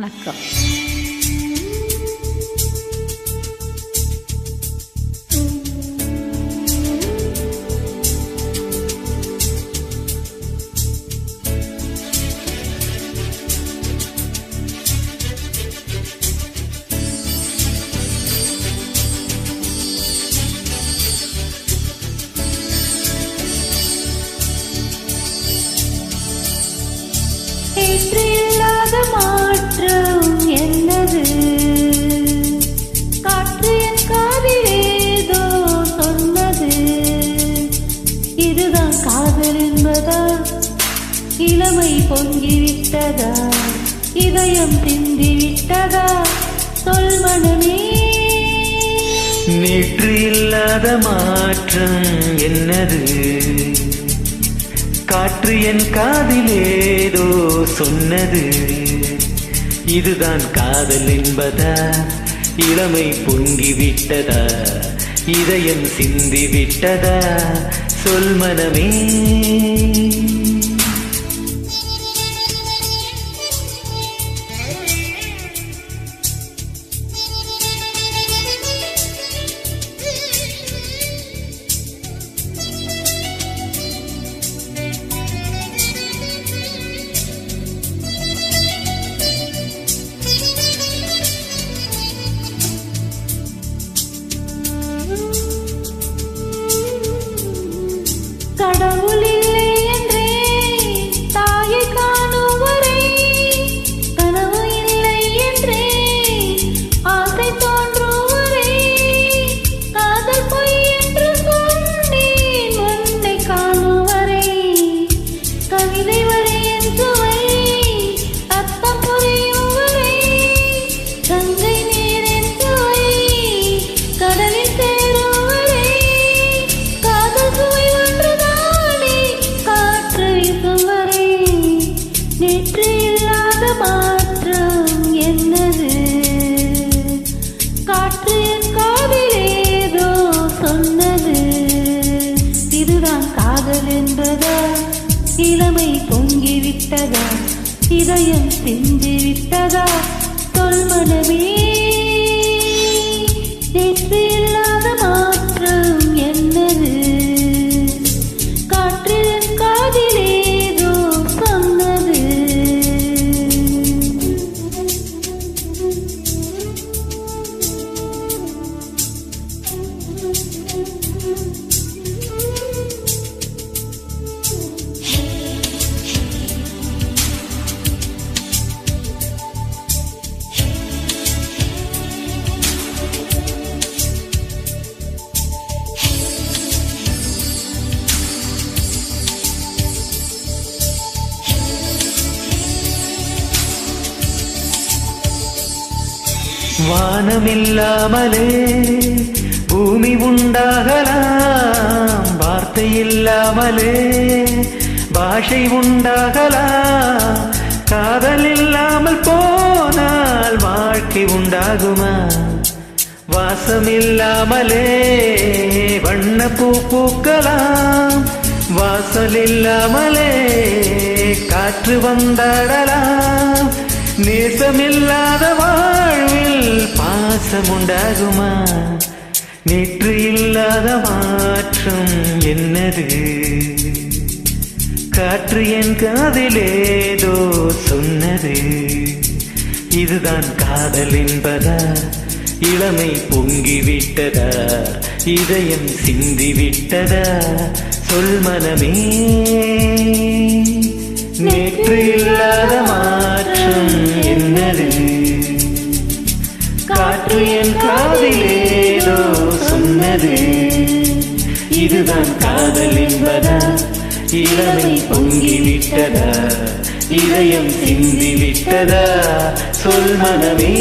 வணக்கம். ஏற்றில்லாத மா காதல் என்பதா இளமை பொங்கிவிட்டதா? இதயம் திந்திவிட்டதா? சொல் மனமே. நேற்று இல்லாத மாற்றம் என்னது? காற்று என் காதிலேதோ சொன்னது. இதுதான் காதல் என்பதா? இளமை பொங்கி விட்டதா இதயம் சிந்தி விட்டதா? சொல் மனமே. கடவுள் காதல் என்பதா? இளமை பொங்கி விட்டதா இதயம் சிந்தி விட்டதா வானமில்லாமலே பூமி உண்டாகலாம் வார்த்தை இல்லாமலே பாஷை உண்டாகலாம் காதல் இல்லாமல் போனால் வாழ்க்கை உண்டாகுமா? வாசமில்லாமலே வண்ண பூ பூக்கலாம் வாசல் இல்லாமலே காற்று வந்தாடலாம் நேசமில்லாதவா பாசம் உண்டாகுமா நேற்று இல்லாத மாற்றம் என்னது? காற்று என் காதிலேதோ சொன்னது. இதுதான் காதல் என்பதா? இளமை பொங்கி விட்டதா இதயம் சிந்தி விட்டதா சொல் மனமே சொன்னது இதுதான் காதல் என்பதா? இளமை பொங்கி விட்டதா? இதயம் சிந்தி விட்டதா? சொல் மனமே.